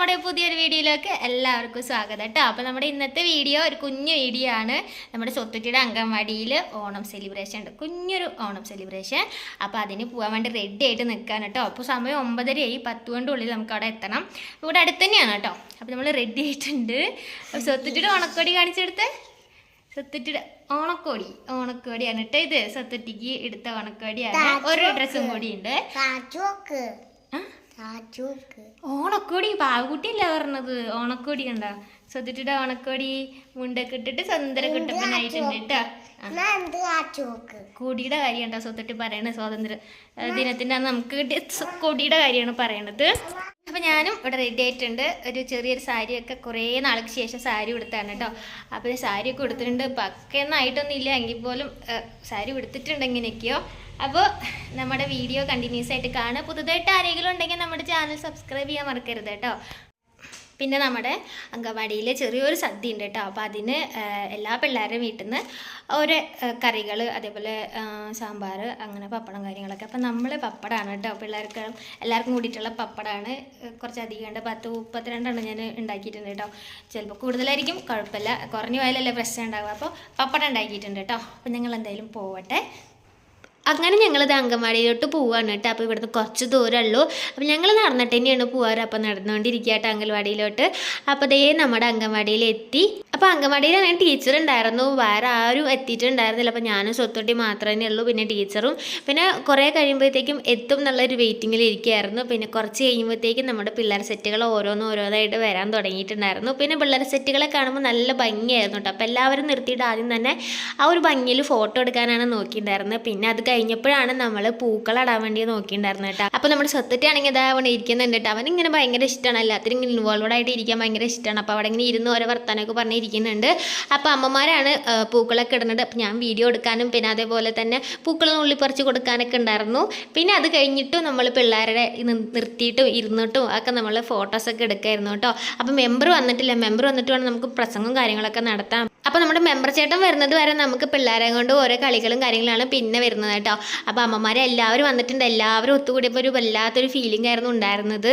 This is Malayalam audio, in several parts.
നമ്മുടെ പുതിയൊരു വീഡിയോയിലേക്ക് എല്ലാവർക്കും സ്വാഗതം കേട്ടോ. അപ്പോൾ നമ്മുടെ ഇന്നത്തെ വീഡിയോ ഒരു കുഞ്ഞു വീഡിയോ ആണ്. നമ്മുടെ സ്വത്തുറ്റിയുടെ അംഗൻവാടിയിൽ ഓണം സെലിബ്രേഷൻ ഉണ്ട്. കുഞ്ഞൊരു ഓണം സെലിബ്രേഷൻ അപ്പോൾ അതിന് പോകാൻ വേണ്ടി റെഡി ആയിട്ട് നിൽക്കാൻ കേട്ടോ. അപ്പോൾ സമയം ഒമ്പതരയായി. പത്ത് കൊണ്ട് ഉള്ളിൽ നമുക്ക് അവിടെ എത്തണം. ഇവിടെ അടുത്ത് തന്നെയാണ് കേട്ടോ. അപ്പോൾ നമ്മൾ റെഡി ആയിട്ടുണ്ട്. അപ്പോൾ സ്വത്തുറ്റിയുടെ ഓണക്കോടി കാണിച്ചെടുത്ത്. സ്വത്തുറ്റിയുടെ ഓണക്കോടി. ഓണക്കോടിയാണ് കേട്ടോ ഇത്. സ്വത്തുറ്റിക്ക് എടുത്ത ഓണക്കോടിയാണ്. ഒരു ഡ്രസ്സും കൂടി ഉണ്ട് ഓണക്കോടി പാവക്കുട്ടിയല്ല പറഞ്ഞത്? ഓണക്കോടി കണ്ട. സത്തുറ്റിയുടെ ഓണക്കോടി മുണ്ടൊക്കെ ഇട്ടിട്ട് സ്വതന്ത്ര കുട്ടപ്പനായിട്ടുണ്ട് കേട്ടോ കൊടിയുടെ കാര്യമാണ് സ്വത്തുട്ടി പറയണത് സ്വാതന്ത്ര്യ ദിനത്തിന്റെ അന്ന് നമുക്ക് കിട്ടിയ കൊടിയുടെ കാര്യമാണ് പറയണത്. അപ്പൊ ഞാനും ഇവിടെ റെഡി ആയിട്ടുണ്ട്. ഒരു ചെറിയൊരു സാരിയൊക്കെ കുറേ നാൾക്ക് ശേഷം സാരി കൊടുത്താണ് കേട്ടോ അപ്പോൾ സാരിയൊക്കെ കൊടുത്തിട്ടുണ്ട് പക്കയൊന്നും ആയിട്ടൊന്നും ഇല്ല എങ്കിൽ പോലും സാരി കൊടുത്തിട്ടുണ്ട് എങ്ങനെയൊക്കെയോ അപ്പോൾ നമ്മുടെ വീഡിയോ കണ്ടിന്യൂസ് ആയിട്ട് കാണുക. പുതുതായിട്ട് ആരെങ്കിലും ഉണ്ടെങ്കിൽ നമ്മുടെ ചാനൽ സബ്സ്ക്രൈബ് ചെയ്യാൻ മറക്കരുത് കേട്ടോ പിന്നെ നമ്മുടെ അങ്കവാടിയിൽ ചെറിയൊരു സദ്യ ഉണ്ട് കേട്ടോ. അപ്പോൾ അതിന് എല്ലാ പിള്ളേരുടെയും വീട്ടിൽ നിന്ന് ഓരോ കറികൾ അതേപോലെ സാമ്പാർ അങ്ങനെ പപ്പടം കാര്യങ്ങളൊക്കെ. അപ്പം നമ്മൾ പപ്പടമാണ് കേട്ടോ. പിള്ളേർക്ക് എല്ലാവർക്കും കൂടിയിട്ടുള്ള പപ്പടമാണ് കുറച്ചധികം ഉണ്ട്. പത്ത് മുപ്പത്തിരണ്ടെണ്ണം ഞാൻ ഉണ്ടാക്കിയിട്ടുണ്ട് കേട്ടോ. ചിലപ്പോൾ കൂടുതലായിരിക്കും. കുഴപ്പമില്ല. കുറഞ്ഞു പോയാലല്ലേ പ്രശ്നം ഉണ്ടാവുക. അപ്പോൾ പപ്പടം ഉണ്ടാക്കിയിട്ടുണ്ട് കേട്ടോ. അപ്പം ഞങ്ങൾ എന്തായാലും പോവട്ടെ. അങ്ങനെ ഞങ്ങളിത് അങ്കൻവാടിയിലോട്ട് പോവുകയാണ് കേട്ടോ. അപ്പോൾ ഇവിടുന്ന് കുറച്ച് ദൂരമുള്ളൂ. അപ്പോൾ ഞങ്ങൾ നടന്നിട്ട് തന്നെയാണ് പോവാറ്. അപ്പോൾ നടന്നുകൊണ്ടിരിക്കുക കേട്ടോ അങ്കൻവാടിയിലോട്ട് അപ്പോൾ ദേ നമ്മുടെ അങ്കൻവാടിയിൽ എത്തി അപ്പോൾ അംഗൻവാടിയിൽ അങ്ങനെ ടീച്ചർ ഉണ്ടായിരുന്നു. വേറെ ആരും എത്തിയിട്ടുണ്ടായിരുന്നില്ല. അപ്പോൾ ഞാനും സ്വത്തൊട്ടി മാത്രമേ ഉള്ളൂ. പിന്നെ ടീച്ചറും. പിന്നെ കുറേ കഴിയുമ്പോഴത്തേക്കും എത്തും എന്നുള്ളൊരു വെയിറ്റിങ്ങിൽ ഇരിക്കുകയായിരുന്നു. പിന്നെ കുറച്ച് കഴിയുമ്പോഴത്തേക്കും നമ്മുടെ പിള്ളേർ സെറ്റുകൾ ഓരോന്ന് ഓരോന്നായിട്ട് വരാൻ തുടങ്ങിയിട്ടുണ്ടായിരുന്നു. പിന്നെ പിള്ളേർ സെറ്റുകളെ കാണുമ്പോൾ നല്ല ഭംഗിയായിരുന്നു കേട്ടോ. അപ്പോൾ എല്ലാവരും നിർത്തിയിട്ട് ആദ്യം തന്നെ ആ ഒരു ഭംഗിയിൽ ഫോട്ടോ എടുക്കാനാണ് നോക്കിയിട്ടുണ്ടായിരുന്നത്. പിന്നെ അത് കഴിഞ്ഞപ്പോഴാണ് നമ്മൾ പൂക്കളിടാൻ വേണ്ടി നോക്കിയിട്ടുണ്ടായിരുന്നത് കേട്ടോ. അപ്പോൾ നമ്മുടെ സ്വത്തറ്റി ആണെങ്കിൽ ഇതാ അവിടെ ഇരിക്കുന്നുണ്ട് കേട്ടോ. അവൻ ഇങ്ങനെ ഭയങ്കര ഇഷ്ടമാണ്. എല്ലാത്തിനും ഇങ്ങനെ ഇൻവോൾവഡ് ആയിട്ട് ഇരിക്കാൻ ഭയങ്കര ഇഷ്ടമാണ്. അപ്പോൾ അവിടെ ഇങ്ങനെ ഇരുന്ന് ഓരോ വർത്താനമൊക്കെ പറഞ്ഞിരിക്കുന്നുണ്ട് അപ്പോൾ അമ്മമാരാണ് പൂക്കളൊക്കെ ഇടുന്നത്. അപ്പോൾ ഞാൻ വീഡിയോ എടുക്കാനും പിന്നെ അതേപോലെ തന്നെ പൂക്കളൊന്നും ഉള്ളി പറിച്ച് കൊടുക്കാനൊക്കെ ഉണ്ടായിരുന്നു. പിന്നെ അത് കഴിഞ്ഞിട്ടും നമ്മൾ പിള്ളേരുടെ നിർത്തിയിട്ടും ഇരുന്നിട്ടും ഒക്കെ നമ്മൾ ഫോട്ടോസൊക്കെ എടുക്കായിരുന്നു കേട്ടോ. അപ്പോൾ മെമ്പർ വന്നിട്ടില്ല. മെമ്പർ വന്നിട്ട് വേണം നമുക്ക് പ്രസംഗവും കാര്യങ്ങളൊക്കെ നടത്താം അപ്പോൾ നമ്മുടെ മെമ്പർ ചേട്ടൻ വരുന്നത് വരെ നമുക്ക് പിള്ളേരെ കൊണ്ട് ഓരോ കളികളും കാര്യങ്ങളാണ് പിന്നെ വരുന്നത് കേട്ടോ. അപ്പോൾ അമ്മമാരെ എല്ലാവരും വന്നിട്ടുണ്ട്. എല്ലാവരും ഒത്തുകൂടിയപ്പോൾ ഒരു വല്ലാത്തൊരു ഫീലിംഗ് ആയിരുന്നു ഉണ്ടായിരുന്നത്.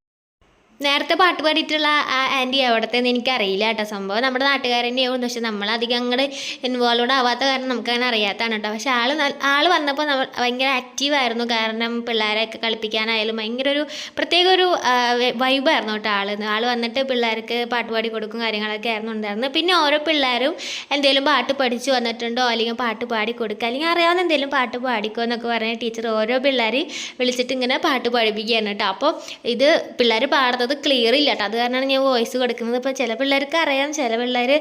നേരത്തെ പാട്ട് പാടിയിട്ടുള്ള ആ ആന്റി എവിടത്തേന്ന് എനിക്കറിയില്ല കേട്ടോ. സംഭവം നമ്മുടെ നാട്ടുകാരൻ തന്നെയാവും. പക്ഷെ നമ്മളധികം അങ്ങോട്ട് ഇൻവോൾവഡ് ആവാത്ത കാരണം നമുക്കങ്ങനെ അറിയാത്തതാണ് കേട്ടോ. പക്ഷെ ആൾ ആൾ വന്നപ്പോൾ നമ്മൾ ഭയങ്കര ആക്റ്റീവായിരുന്നു കാരണം പിള്ളേരെയൊക്കെ കളിപ്പിക്കാനായാലും ഭയങ്കര ഒരു പ്രത്യേക ഒരു വൈബായിരുന്നു കേട്ടോ ആൾ ആൾ വന്നിട്ട് പിള്ളേർക്ക് പാട്ട് പാടി കൊടുക്കും കാര്യങ്ങളൊക്കെ ആയിരുന്നു ഉണ്ടായിരുന്നത്. പിന്നെ ഓരോ പിള്ളേരും എന്തെങ്കിലും പാട്ട് പഠിച്ചു വന്നിട്ടുണ്ടോ? അല്ലെങ്കിൽ പാട്ട് പാടി കൊടുക്കുക അല്ലെങ്കിൽ അറിയാവുന്ന എന്തെങ്കിലും പാട്ട് പാടിക്കോ എന്നൊക്കെ പറഞ്ഞ ടീച്ചർ ഓരോ പിള്ളേർ വിളിച്ചിട്ട് ഇങ്ങനെ പാട്ട് പഠിപ്പിക്കുകയാണ് കേട്ടോ. അപ്പോൾ ഇത് പിള്ളേർ പാടുന്നത് ക്ലിയർ ഇല്ല കേട്ടോ അത് കാരണമാണ് ഞാൻ വോയിസ് കൊടുക്കുന്നത്. ഇപ്പോൾ ചില പിള്ളേർക്ക് അറിയാം ചില പിള്ളേർ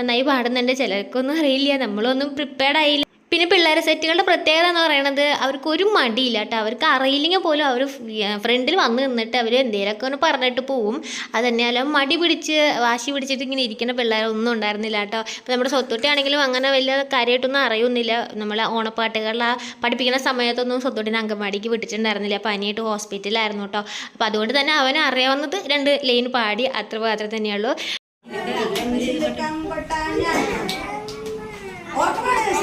നന്നായി പാടുന്നുണ്ട്. ചിലർക്കൊന്നും അറിയില്ല. നമ്മളൊന്നും പ്രിപ്പയർഡ് ആയില്ല. പിന്നെ പിള്ളേരെ സെറ്റുകളുടെ പ്രത്യേകത എന്ന് പറയണത് അവർക്ക് ഒരു മടിയില്ല കേട്ടോ. അവർക്ക് അറിയില്ലെങ്കിൽ പോലും അവർ ഫ്രണ്ടിൽ വന്ന് നിന്നിട്ട് അവർ എന്തെങ്കിലുമൊക്കെ ഒന്ന് പറഞ്ഞിട്ട് പോവും. അത് തന്നെയല്ല മടി പിടിച്ച് വാശി പിടിച്ചിട്ട് ഇങ്ങനെ ഇരിക്കുന്ന പിള്ളേരൊന്നും ഉണ്ടായിരുന്നില്ല കേട്ടോ. അപ്പോൾ നമ്മുടെ സ്വത്തോട്ടിയാണെങ്കിലും അങ്ങനെ വലിയ കാര്യമായിട്ടൊന്നും അറിയുന്നില്ല. നമ്മൾ ഓണപ്പാട്ടുകളിൽ പഠിപ്പിക്കുന്ന സമയത്തൊന്നും സ്വത്തോട്ടിനെ അംഗൻവാടിക്ക് വിട്ടിട്ടുണ്ടായിരുന്നില്ല. പനിയായിട്ട് ഹോസ്പിറ്റലായിരുന്നു കേട്ടോ. അപ്പോൾ അതുകൊണ്ട് തന്നെ അവന് അറിയാവുന്നത് രണ്ട് ലൈൻ പാടി അത്ര മാത്രമേ തന്നെയുള്ളൂ.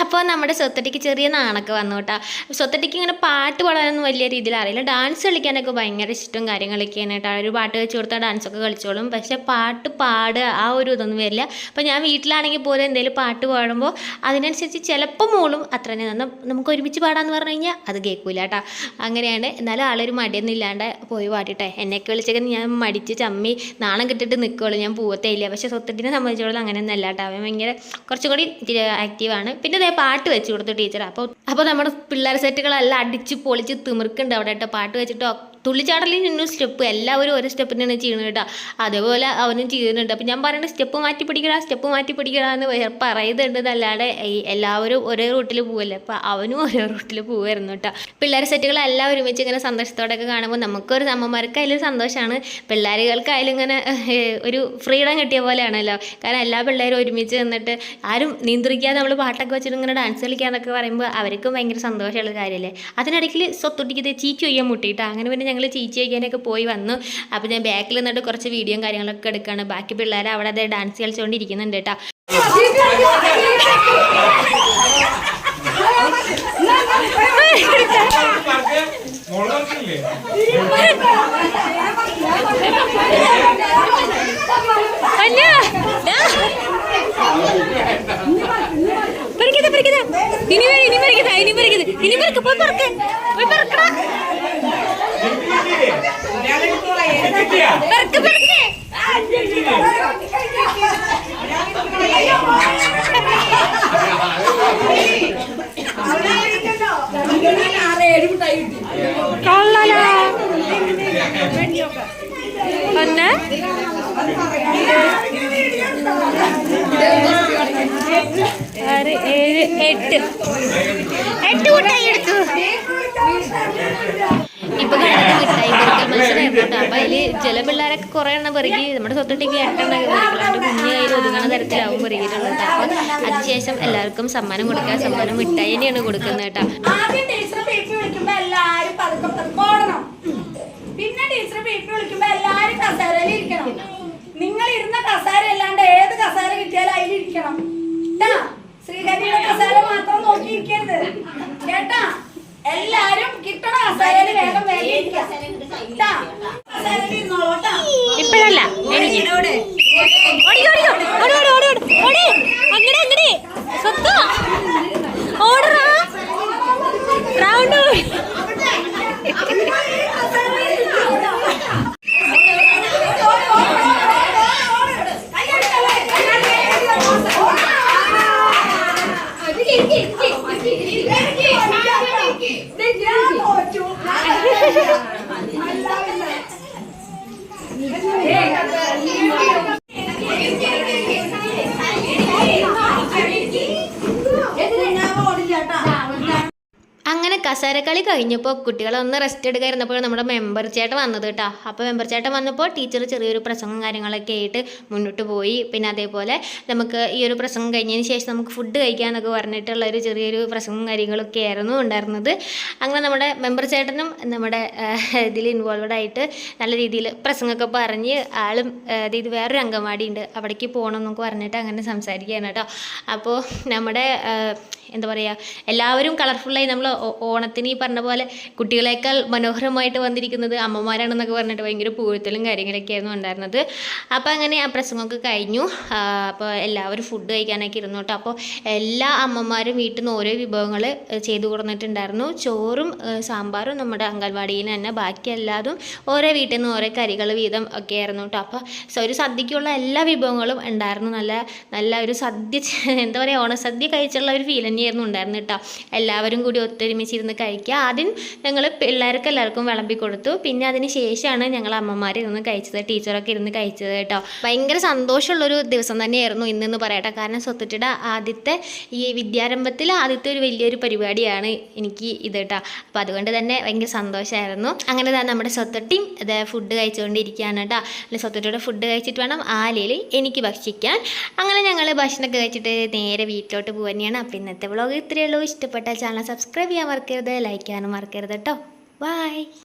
അപ്പോൾ നമ്മുടെ സ്വത്തട്ടിക്ക് ചെറിയ നാണൊക്കെ വന്നു കേട്ടോ. സ്വത്തട്ടിക്ക് ഇങ്ങനെ പാട്ട് പാടാനൊന്നും വലിയ രീതിയിൽ അറിയില്ല. ഡാൻസ് കളിക്കാനൊക്കെ ഭയങ്കര ഇഷ്ടവും കാര്യങ്ങളൊക്കെയാണ് കേട്ടോ. ഒരു പാട്ട് വെച്ച് കൊടുത്താൽ ഡാൻസൊക്കെ കളിച്ചോളും. പക്ഷേ പാട്ട് പാടുക ആ ഒരു ഇതൊന്നും വരില്ല. അപ്പോൾ ഞാൻ വീട്ടിലാണെങ്കിൽ പോലും എന്തെങ്കിലും പാട്ട് പാടുമ്പോൾ അതിനനുസരിച്ച് ചിലപ്പോൾ മോളും. അത്ര തന്നെ. നന്ന നമുക്ക് ഒരുമിച്ച് പാടാമെന്ന് പറഞ്ഞു കഴിഞ്ഞാൽ അത് കേൾക്കൂല കേട്ടോ. അങ്ങനെയാണ്. എന്നാലും ആളൊരു മടിയൊന്നും ഇല്ലാണ്ട് പോയി പാടിട്ടെ. എന്നെയൊക്കെ വിളിച്ചൊക്കെ ഞാൻ മടിച്ച് ചമ്മി നാണം കിട്ടിട്ട് നിൽക്കുള്ളൂ ഞാൻ പോവത്തേ ഇല്ല. പക്ഷേ സ്വത്തട്ടിനെ സംബന്ധിച്ചോളം അങ്ങനെയൊന്നും അല്ല കേട്ടോ. അവൻ ഭയങ്കര കുറച്ചും കൂടി ആക്റ്റീവാണ് പിന്നെ ഇതേ പാട്ട് വെച്ച് കൊടുത്തു ടീച്ചർ അപ്പോൾ അപ്പോൾ നമ്മുടെ പിള്ളേർ സെറ്റുകളെല്ലാം അടിച്ച് പൊളിച്ച് തിമിർക്കുണ്ട് അവിടെ കേട്ടോ. പാട്ട് വെച്ചിട്ട് തുള്ളിച്ചാടലിൽ നിന്നും സ്റ്റെപ്പ് എല്ലാവരും ഓരോ സ്റ്റെപ്പ് തന്നെയാണ് ചെയ്യുന്നത് കേട്ടോ. അതേപോലെ അവനും ചെയ്യുന്നുണ്ട്. അപ്പം ഞാൻ പറയുന്നത് സ്റ്റെപ്പ് മാറ്റി പിടിക്കടാ സ്റ്റെപ്പ് മാറ്റി പിടിക്കടാ എന്ന് പറയുന്നുണ്ടെന്നല്ലാതെ എല്ലാവരും ഒരേ റൂട്ടിൽ പോവല്ലേ? അപ്പം അവനും ഒരേ റൂട്ടിൽ പോവായിരുന്നു കേട്ടോ. പിള്ളേർ സെറ്റുകൾ എല്ലാം ഒരുമിച്ച് ഇങ്ങനെ സന്തോഷത്തോടെയൊക്കെ കാണുമ്പോൾ നമുക്കൊരു അമ്മമാർക്ക് അതിലൊരു സന്തോഷമാണ് പിള്ളേരുകൾക്കായാലും ഇങ്ങനെ ഒരു ഫ്രീഡം കിട്ടിയ പോലെയാണല്ലോ. കാരണം എല്ലാ പിള്ളേരും ഒരുമിച്ച് നിന്നിട്ട് ആരും നിയന്ത്രിക്കാതെ നമ്മൾ പാട്ടൊക്കെ വെച്ചിട്ട് ഇങ്ങനെ ഡാൻസ് കളിക്കാന്നൊക്കെ പറയുമ്പോൾ അവർക്കും ഭയങ്കര സന്തോഷമുള്ള കാര്യമല്ലേ അതിനിടയ്ക്ക് സ്വത്തൊട്ടിക്കത് ചീച്ചു ചെയ്യാൻ മുട്ടിയിട്ടാണ് അങ്ങനെ പിന്നെ ഞങ്ങൾ ചീച്ചി വയ്ക്കാനൊക്കെ പോയി വന്നു. അപ്പോൾ ഞാൻ ബാക്കിൽ നിന്നിട്ട് കുറച്ച് വീഡിയോയും കാര്യങ്ങളൊക്കെ എടുക്കുകയാണ് ബാക്കി പിള്ളേർ അവിടെ അതേ ഡാൻസ് കളിച്ചുകൊണ്ടിരിക്കുന്നുണ്ട് കേട്ടോ ഇനി അല്ല ഇനി പറിക്കത ഇനി പറിക്കുന്നത് ഇനി പറിക്കുന്നത് ഇനി പറിക്കുന്നത് ഇനി പറിക്കുന്നത് പോയി പറക്ക് ഇനി പറക്കടാ പറക്ക് പറക്ക് കൊള്ളല ഒന്ന് ആറ് ഏഴ് എട്ട് എട്ട് കൂട്ടായി എടുത്തു പെറുക്കൽ മത്സരമായിരുന്നു കേട്ടോ അപ്പൊ അതിൽ ചില പിള്ളേരൊക്കെ കുറെ എണ്ണം പെറുകി നമ്മുടെ സ്വത്തൊട്ടിക്ക് എട്ടെണ്ണം പെറുക്കലാണ്ട് കുഞ്ഞു കയ്യിൽ ഒതുങ്ങുന്ന തരത്തിലാവും പെറുകിയിട്ടുള്ളത് അപ്പൊ അതിനുശേഷം എല്ലാവർക്കും സമ്മാനം കൊടുക്കാൻ സമ്മാനം മിഠായി തന്നെയാണ് കൊടുക്കുന്നത് കേട്ടോ. പിന്നെ ടീച്ചർ പീപ്പി വിളിക്കുമ്പോ എല്ലാരും കസേരയിൽ ഇരിക്കണം. നിങ്ങൾ ഇരുന്ന കസേര അല്ലാണ്ട് ഏത് കസേര കിട്ടിയാലും അതിലിരിക്കണം കേട്ടാ? ശ്രീഹരിയുടെ കസേര മാത്രം നോക്കി ഇരിക്കരുത് കേട്ടാ? എല്ലാരും കിട്ടണ കസേരയിൽ വേഗം വേഗം ഇപ്പോഴല്ല എനിക്ക്. ഓടി കസേരക്കളി കഴിഞ്ഞപ്പോൾ കുട്ടികളൊന്ന് റെസ്റ്റ് എടുക്കാതിരുന്നപ്പോൾ നമ്മുടെ മെമ്പർ ചേട്ടൻ വന്നത് കേട്ടോ അപ്പോൾ മെമ്പർ ചേട്ടൻ വന്നപ്പോൾ ടീച്ചർ ചെറിയൊരു പ്രസംഗം കാര്യങ്ങളൊക്കെ ആയിട്ട് മുന്നോട്ട് പോയി. പിന്നെ അതേപോലെ നമുക്ക് ഈ ഒരു പ്രസംഗം കഴിഞ്ഞതിന് ശേഷം നമുക്ക് ഫുഡ് കഴിക്കാമെന്നൊക്കെ പറഞ്ഞിട്ടുള്ള ഒരു ചെറിയൊരു പ്രസംഗം കാര്യങ്ങളൊക്കെ ആയിരുന്നു ഉണ്ടായിരുന്നത്. അങ്ങനെ നമ്മുടെ മെമ്പർ ചേട്ടനും നമ്മുടെ ഇതിൽ ഇൻവോൾവഡ് ആയിട്ട് നല്ല രീതിയിൽ പ്രസംഗമൊക്കെ പറഞ്ഞ് ആളും അതായത് വേറൊരു അംഗൻവാടി ഉണ്ട് അവിടേക്ക് പോകണം എന്നൊക്കെ പറഞ്ഞിട്ട് അങ്ങനെ സംസാരിക്കുകയാണ് കേട്ടോ അപ്പോൾ നമ്മുടെ എന്താ പറയുക എല്ലാവരും കളർഫുള്ളായി നമ്മൾ ഓണത്തിന് ഈ പറഞ്ഞ പോലെ കുട്ടികളെക്കാൾ മനോഹരമായിട്ട് വന്നിരിക്കുന്നത് അമ്മമാരാണെന്നൊക്കെ പറഞ്ഞിട്ട് ഭയങ്കര പൂഴ്ത്തലും കാര്യങ്ങളൊക്കെ ആയിരുന്നു ഉണ്ടായിരുന്നത്. അപ്പോൾ അങ്ങനെ ആ പ്രസംഗമൊക്കെ കഴിഞ്ഞു. അപ്പോൾ എല്ലാവരും ഫുഡ് കഴിക്കാനൊക്കെ ഇരുന്നു കേട്ടോ. അപ്പോൾ എല്ലാ അമ്മമാരും വീട്ടിൽ നിന്ന് ഓരോ വിഭവങ്ങൾ ചെയ്തു കൊടുത്തിട്ടുണ്ടായിരുന്നു ചോറും സാമ്പാറും നമ്മുടെ അംഗൻവാടിയിൽ തന്നെ. ബാക്കി എല്ലാതും ഓരോ വീട്ടിൽ നിന്ന് ഓരോ കറികൾ വീതം ഒക്കെ ആയിരുന്നു കേട്ടോ. അപ്പോൾ ഒരു സദ്യക്കുള്ള എല്ലാ വിഭവങ്ങളും ഉണ്ടായിരുന്നു. നല്ല നല്ല ഒരു സദ്യ എന്താ പറയുക ഓണസദ്യ കഴിച്ചുള്ള ഒരു ഫീൽ തന്നെയായിരുന്നു ഉണ്ടായിരുന്നു കേട്ടോ. എല്ലാവരും കൂടി ഒത്തൊരുമിച്ചിരുന്ന് കഴിക്കുക. ആദ്യം ഞങ്ങൾ പിള്ളേർക്ക് എല്ലാവർക്കും വിളമ്പി കൊടുത്തു. പിന്നെ അതിന് ശേഷമാണ് ഞങ്ങൾ അമ്മമാർ ഇരുന്ന് കഴിച്ചത് ടീച്ചറൊക്കെ ഇരുന്ന് കഴിച്ചത് കേട്ടോ. ഭയങ്കര സന്തോഷമുള്ളൊരു ദിവസം തന്നെയായിരുന്നു ഇന്നെന്ന് പറയട്ടെ. കാരണം സ്വത്തിട്ട ആദ്യത്തെ ഈ വിദ്യാരംഭത്തിൽ ആദ്യത്തെ ഒരു വലിയൊരു പരിപാടിയാണ് എനിക്ക് ഇത് കേട്ടോ. അപ്പോൾ അതുകൊണ്ട് തന്നെ ഭയങ്കര സന്തോഷമായിരുന്നു അങ്ങനെ തന്നെ നമ്മുടെ സ്വത്തൊട്ടിയും ഇത് ഫുഡ് കഴിച്ചുകൊണ്ടിരിക്കുകയാണ് കേട്ടോ. അല്ലെ സ്വത്തൊട്ടിയുടെ ഫുഡ് കഴിച്ചിട്ട് വേണം ആലയിൽ എനിക്ക് ഭക്ഷിക്കാൻ. അങ്ങനെ ഞങ്ങൾ ഭക്ഷണമൊക്കെ കഴിച്ചിട്ട് നേരെ വീട്ടിലോട്ട് പോകുക തന്നെയാണ്. അപ്പോൾ ഇന്നത്തെ വ്ളോഗ് ഇത്രയേ ഉള്ളൂ. ഇഷ്ടപ്പെട്ട ചാനൽ സബ്സ്ക്രൈബ് ചെയ്യാൻ മറക്കരുത് ലൈക്ക് ചെയ്യാനും മറക്കരുത് കേട്ടോ ബൈ